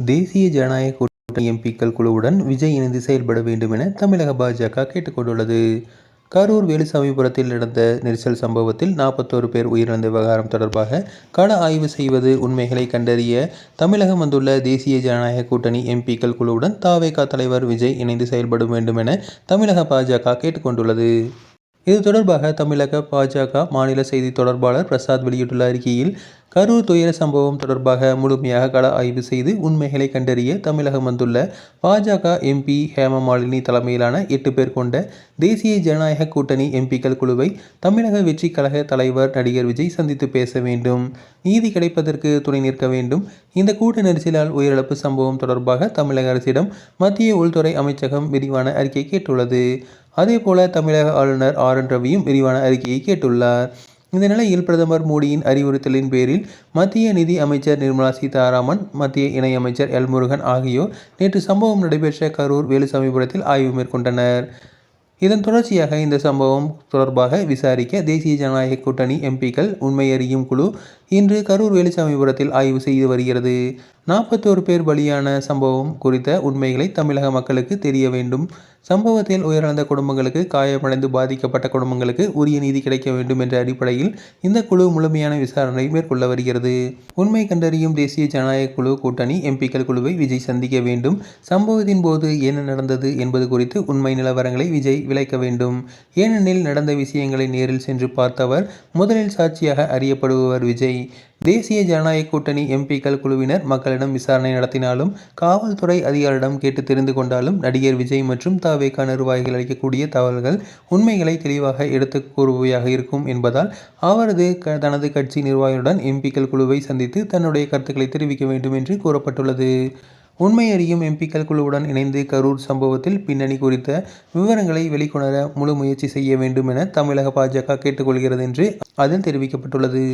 தேசிய ஜனநாயக கூட்டணி எம்பிக்கள் குழுவுடன் விஜய் இணைந்து செயல்பட வேண்டும் என தமிழக பாஜக கேட்டுக் கொண்டுள்ளது. கரூர் வேலுசாமிபுரத்தில் நடந்த நெரிசல் சம்பவத்தில் நாற்பத்தோரு பேர் உயிரிழந்த விவகாரம் தொடர்பாக கள ஆய்வு செய்வது உண்மைகளை கண்டறிய தமிழகம் வந்துள்ள தேசிய ஜனநாயக கூட்டணி எம்பிக்கள் குழுவுடன் தாவேகா தலைவர் விஜய் இணைந்து செயல்பட வேண்டும் என தமிழக பாஜக கேட்டுக்கொண்டுள்ளது இது தொடர்பாக தமிழக பாஜக மாநில செய்தி தொடர்பாளர் பிரசாத் வெளியிட்டுள்ள அறிக்கையில் கரூர் துயர சம்பவம் தொடர்பாக முழுமையாக கள ஆய்வு செய்து உண்மைகளை கண்டறிய தமிழகம் வந்துள்ள பாஜக எம்பி ஹேமமாலினி தலைமையிலான எட்டு பேர் கொண்ட தேசிய ஜனநாயக கூட்டணி எம்பிக்கள் குழுவை தமிழக வெற்றி கழக தலைவர் நடிகர் விஜய் சந்தித்து பேச வேண்டும். நீதி கிடைப்பதற்கு துணை நிற்க வேண்டும். இந்த கூட்ட நெரிசலால் உயிரிழப்பு சம்பவம் தொடர்பாக தமிழக அரசிடம் மத்திய உள்துறை அமைச்சகம் விரிவான அறிக்கை கேட்டுள்ளது. அதேபோல தமிழக ஆளுநர் ஆர். என். ரவியும் விரிவான அறிக்கையை கேட்டுள்ளார். இந்த நிலையில் பிரதமர் மோடியின் அறிவுறுத்தலின் பேரில் மத்திய நிதி அமைச்சர் நிர்மலா சீதாராமன் மத்திய இணை அமைச்சர் எல். முருகன் ஆகியோர் நேற்று சம்பவம் நடைபெற்ற கரூர் வேலுசாமிபுரத்தில் ஆய்வு மேற்கொண்டனர். இதன் தொடர்ச்சியாக இந்த சம்பவம் தொடர்பாக விசாரிக்க தேசிய ஜனநாயக கூட்டணி எம்பிக்கள் உண்மையறியும் குழு இன்று கரூர் வேலுசாமிபுரத்தில் ஆய்வு செய்து வருகிறது. நாற்பத்தொரு பேர் பலியான சம்பவம் குறித்த உண்மைகளை தமிழக மக்களுக்கு தெரிய வேண்டும். சம்பவத்தில் உயிரிழந்த குடும்பங்களுக்கு காயமடைந்து பாதிக்கப்பட்ட குடும்பங்களுக்கு உரிய நீதி கிடைக்க வேண்டும் என்ற அடிப்படையில் இந்த குழு முழுமையான விசாரணை மேற்கொள்ள வருகிறது. உண்மை கண்டறியும் தேசிய ஜனநாயக குழு கூட்டணி எம்பிக்கள் குழுவை விஜய் சந்திக்க வேண்டும். சம்பவத்தின் போது என்ன நடந்தது என்பது குறித்து உண்மை நிலவரங்களை விஜய் விளக்க வேண்டும். ஏனெனில் நடந்த விஷயங்களை நேரில் சென்று பார்த்தவர் முதலில் சாட்சியாக அறியப்படுபவர் விஜய். தேசிய ஜனநாயக கூட்டணி எம்பிக்கள் குழுவினர் மக்களிடம் விசாரணை நடத்தினாலும் காவல்துறை அதிகாரிடம் கேட்டு தெரிந்து கொண்டாலும் நடிகர் விஜய் மற்றும் தாவேகா நிர்வாகிகள் அளிக்கக்கூடிய தகவல்கள் உண்மைகளை தெளிவாக எடுத்துக் கூறுபவையாக இருக்கும் என்பதால் அவரது தனது கட்சி நிர்வாகிகளுடன் எம்பிக்கள் குழுவை சந்தித்து தன்னுடைய கருத்துக்களை தெரிவிக்க வேண்டும் என்று கூறப்பட்டுள்ளது. உண்மை அறியும் எம்பிக்கள் குழுவுடன் இணைந்து கரூர் சம்பவத்தில் பின்னணி குறித்த விவரங்களை வெளிக்கொணர முழு முயற்சி செய்ய வேண்டும் என தமிழக பாஜக கேட்டுக்கொள்கிறது என்று அதில் தெரிவிக்கப்பட்டுள்ளது.